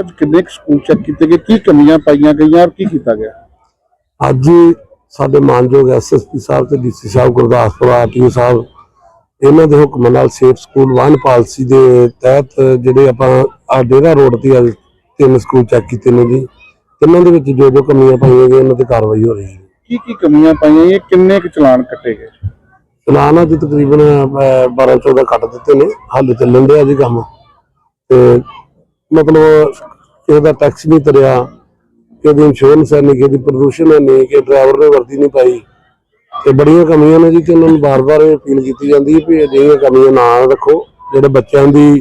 ਅੱਜ ਕਿੰਨੇ school check ਕੀਤੇ ਗਏ? ਕੀ ਕਮੀਆਂ ਪਾਈਆਂ ਗਈਆਂ ਔਰ ਕੀ ਕੀਤਾ ਗਿਆ? ਅੱਜ ਸਾਡੇ ਮਾਨਯੋਗ ਐਸਐਸਪੀ ਸਾਹਿਬ ਤੇ ਡੀਸੀ ਸਾਹਿਬ ਗੁਰਦਾਸਪੁਰ ਆਰਟੀਓ ਸਾਹਿਬ ਇਹਨਾਂ ਦੇ ਹੁਕਮ ਨਾਲ ਸੇਫ ਸਕੂਲ ਵਨ ਪਾਲਿਸੀ ਦੇ ਤਹਿਤ ਜਿਹੜੇ ਆਪਾਂ ਆ ਡੇਰਾ ਰੋਡ ਤੇ ਅੱਜ ਤਿੰਨ ਸਕੂਲ ਚੈੱਕ ਕੀਤੇ ਨੇ ਜੀ। ਤਿੰਨਾਂ ਦੇ ਵਿੱਚ ਜੋ ਜੋ ਕਮੀਆਂ ਪਾਈਆਂ ਗਈਆਂ ਉਹਨਾਂ ਤੇ ਕਾਰਵਾਈ ਹੋ ਰਹੀ ਹੈ। ਕੀ ਕੀ ਕਮੀਆਂ ਪਾਈਆਂ ਗਈਆਂ? ਕਿੰਨੇ ਕੁ ਚਲਾਨ ਕੱਟੇ ਗਏ? ਚਲਾਨ ਅੱਜ ਤਕਰੀਬਨ 12 14 ਕੱਟ ਦਿੱਤੇ ਨੇ। ਹਾਲੇ ਚੱਲਣ ਡਿਆ ਜੀ ਕੰਮ। ਤੇ ਮਤਲਬ ਕਿਸੇ ਦਾ ਟੈਕਸ ਨਹੀਂ ਤਰਿਆ ਦੀ ਇੰਸ਼ੋਰੈਂਸ ਹੈ ਨਹੀਂ ਦੀ ਪ੍ਰਦੂਸ਼ਣ ਹੈ ਨਹੀਂ ਕਿ ਡਰਾਈਵਰ ਨੇ ਵਰਦੀ ਨਹੀਂ ਪਾਈ। ਤੇ ਬੜੀਆਂ ਕਮੀਆਂ ਨੇ ਜੀ ਤੇ ਉਹਨਾਂ ਨੂੰ ਬਾਰ-ਬਾਰ ਇਹ ਅਪੀਲ ਕੀਤੀ ਜਾਂਦੀ ਹੈ ਵੀ ਅਜਿਹੀਆਂ ਕਮੀਆਂ ਨਾ ਰੱਖੋ ਜਿਹੜੇ ਬੱਚਿਆਂ ਦੀ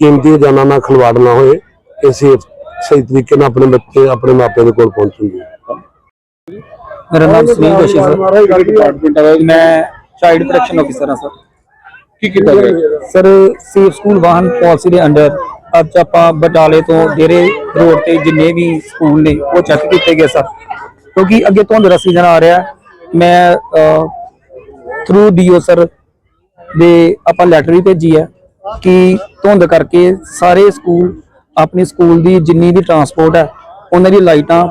ਕੀਮਤੀ ਜਾਨਾਂ ਨਾਲ ਖਿਲਵਾੜ ਨਾ ਹੋਏ ਇਸੇ ਸਹੀ ਤਰੀਕੇ ਨਾਲ ਆਪਣੇ ਬੱਚੇ ਆਪਣੇ ਮਾਪਿਆਂ ਦੇ ਕੋਲ ਪਹੁੰਚਣਗੇ ਮੇਰਾ ਨਾਮ ਸੁਨੀਲ ਜੋਸ਼ੀ ਸਰ। ਡਿਪਾਰਟਮੈਂਟ ਵਾਲਾ ਮੈਂ ਚਾਈਲਡ ਪ੍ਰੋਟੈਕਸ਼ਨ ਆਫਿਸਰ ਹਾਂ ਸਰ। ਕੀ ਕੀਤਾ ਗਿਆ? ਸਰ ਸੇਫ ਸਕੂਲ ਵਾਹਨ ਪਾਲਿਸੀ ਦੇ ਅੰਡਰ ਅੱਜ ਆਪਾਂ ਬਟਾਲੇ ਤੋਂ ਡੇਰੇ ਰੋਡ ਤੇ ਜਿੰਨੇ ਵੀ ਸਕੂਲ ਨੇ, ਉਹ ਚੈੱਕ ਕੀਤੇ ਗਏ ਸਰ। ਕਿਉਂਕਿ ਅੱਗੇ ਧੁੰਦ ਦਾ ਸੀਜ਼ਨ ਆ ਰਿਹਾ। ਮੈਂ ਥਰੂ ਡੀਓ ਸਰ ਦੇ ਆਪਾਂ ਲੈਟਰ ਵੀ ਭੇਜੀ ਹੈ ਕਿ ਧੁੰਦ ਕਰਕੇ ਸਾਰੇ ਸਕੂਲ, ਆਪਣੀ ਸਕੂਲ ਦੀ ਜਿੰਨੀ ਵੀ ਟਰਾਂਸਪੋਰਟ ਹੈ, ਉਹਨਾਂ ਦੀ ਲਾਈਟਾਂ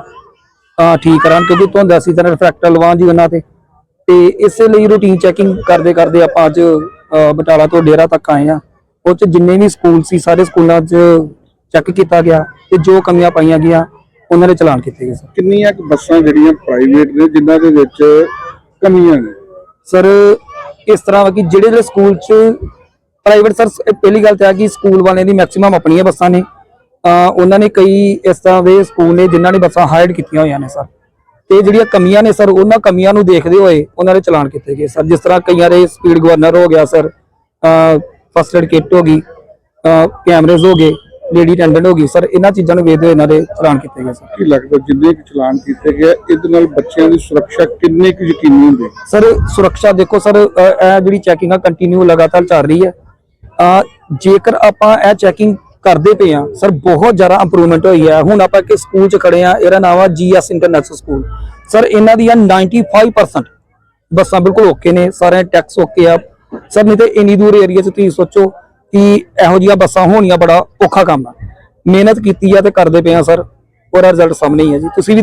ਠੀਕ ਕਰਨ ਕਿਉਂਕਿ ਧੁੰਦ ਦਾ ਸੀਜ਼ਨ ਰਿਫਰੈਕਟਰ ਲਵਾਂ ਜੀ ਉਹਨਾਂ ਤੇ। ਤੇ ਇਸੇ ਲਈ ਰੂਟੀਨ ਚੈਕਿੰਗ ਕਰਦੇ ਕਰਦੇ ਆਪਾਂ ਅੱਜ ਬਟਾਲਾ ਤੋਂ ਡੇਰਾ ਤੱਕ ਆਏ ਆ ਉਹ ਚ ਜਿੰਨੇ ਵੀ ਸਕੂਲ ਸੀ ਸਾਰੇ ਸਕੂਲਾਂ 'ਚ ਚੈੱਕ ਕੀਤਾ ਗਿਆ ਤੇ ਜੋ ਕਮੀਆਂ ਪਾਈਆਂ ਗਈਆਂ ਉਹਨਾਂ ਦੇ ਚਲਾਨ ਕੀਤੇ ਗਏ ਸਰ। ਕਿੰਨੀਆਂ ਕੁ ਬੱਸਾਂ ਜਿਹੜੀਆਂ ਪ੍ਰਾਈਵੇਟ ਨੇ ਜਿਨ੍ਹਾਂ ਦੇ ਵਿੱਚ ਕਮੀਆਂ ਨੇ? ਸਰ ਇਸ ਤਰ੍ਹਾਂ ਵਾ ਕਿ ਜਿਹੜੇ ਜਿਹੜੇ ਸਕੂਲ 'ਚ ਪ੍ਰਾਈਵੇਟ ਸਰ ਪਹਿਲੀ ਗੱਲ ਤਾਂ ਹੈ ਕਿ ਸਕੂਲ ਵਾਲਿਆਂ ਦੀ ਮੈਕਸਿਮਮ ਆਪਣੀਆਂ ਬੱਸਾਂ ਨੇ। ਉਹਨਾਂ ਨੇ ਕਈ ਇਸ ਤਰ੍ਹਾਂ ਦੇ ਸਕੂਲ ਨੇ ਜਿਨ੍ਹਾਂ ਨੇ ਬੱਸਾਂ ਹਾਇਰ ਕੀਤੀਆਂ ਹੋਈਆਂ ਨੇ ਸਰ। ਤੇ ਜਿਹੜੀਆਂ ਕਮੀਆਂ ਨੇ ਸਰ ਉਹਨਾਂ ਕਮੀਆਂ ਨੂੰ ਦੇਖਦੇ ਹੋਏ ਉਹਨਾਂ ਦੇ ਚਲਾਨ ਕੀਤੇ ਗਏ ਸਰ। ਜਿਸ ਤਰ੍ਹਾਂ ਕਈਆਂ ਦੇ ਸਪੀਡ ਗਵਰਨਰ ਹੋ ਗਿਆ ਸਰ ਫਸਟ ਏਡ ਕਿੱਟ ਹੋ ਗਈ ਕੈਮਰੇਜ਼ ਹੋ ਗਏ ਲੇਡੀ ਅਟੈਂਡੈਂਟ ਹੋ ਗਈ ਸਰ ਇਹਨਾਂ ਚੀਜ਼ਾਂ ਨੂੰ ਵੇਖਦੇ ਹੋਏ ਇਹਨਾਂ ਦੇ ਚਲਾਨ ਕੀਤੇ ਗਏ ਸਰ ਕੀ ਲੱਗਦਾ ਜਿੰਨੇ ਕੁ ਚਲਾਨ ਕੀਤੇ ਗਏ ਇਹਦੇ ਨਾਲ ਬੱਚਿਆਂ ਦੀ ਸੁਰੱਖਿਆ ਕਿੰਨੇ ਕੁ ਯਕੀਨੀ ਹੁੰਦੀ? ਸਰ ਸੁਰੱਖਿਆ ਦੇਖੋ ਸਰ ਇਹ ਜਿਹੜੀ ਚੈਕਿੰਗ ਆ ਕੰਟੀਨਿਊ ਲਗਾਤਾਰ ਚੱਲ ਰਹੀ ਹੈ। ਜੇਕਰ ਆਪਾਂ ਇਹ ਚੈਕਿੰਗ ਕਰਦੇ ਪਏ ਆ ਸਰ ਬਹੁਤ ਜ਼ਿਆਦਾ ਇੰਪਰੂਵਮੈਂਟ ਹੋਈ ਹੈ। ਹੁਣ ਆਪਾਂ ਇੱਕ ਸਕੂਲ 'ਚ ਖੜੇ ਆ ਇਹਦਾ ਨਾਮ ਆ ਜੀਐਸ ਇੰਟਰਨੈਸ਼ਨਲ ਸਕੂਲ ਸਰ ਇਹਨਾਂ ਦੀਆਂ 95% ਬੱਸਾਂ ਬਿਲਕੁਲ ਓਕੇ ਨੇ ਸਾਰੇ ਟੈਕਸ ਓਕੇ ਆ ਸਰ, ਨਹੀਂ ਤੇ ਇੰਨੀ ਦੂਰ ਏਰੀਆ 'ਚ ਤੁਸੀਂ ਸੋਚੋ ਕਿ ਇਹੋ ਜਿਹੀਆਂ ਬੱਸਾਂ ਹੋਣੀਆਂ ਬੜਾ ਔਖਾ ਕੰਮ ਆ। ਮਿਹਨਤ ਕੀਤੀ ਆ ਤੇ ਕਰਦੇ ਪਏ ਆ, ਸਰ। ਉਹਦਾ ਰਿਜ਼ਲਟ ਸਾਹਮਣੇ ਹੀ ਆ ਜੀ। ਤੁਸੀਂ ਵੀ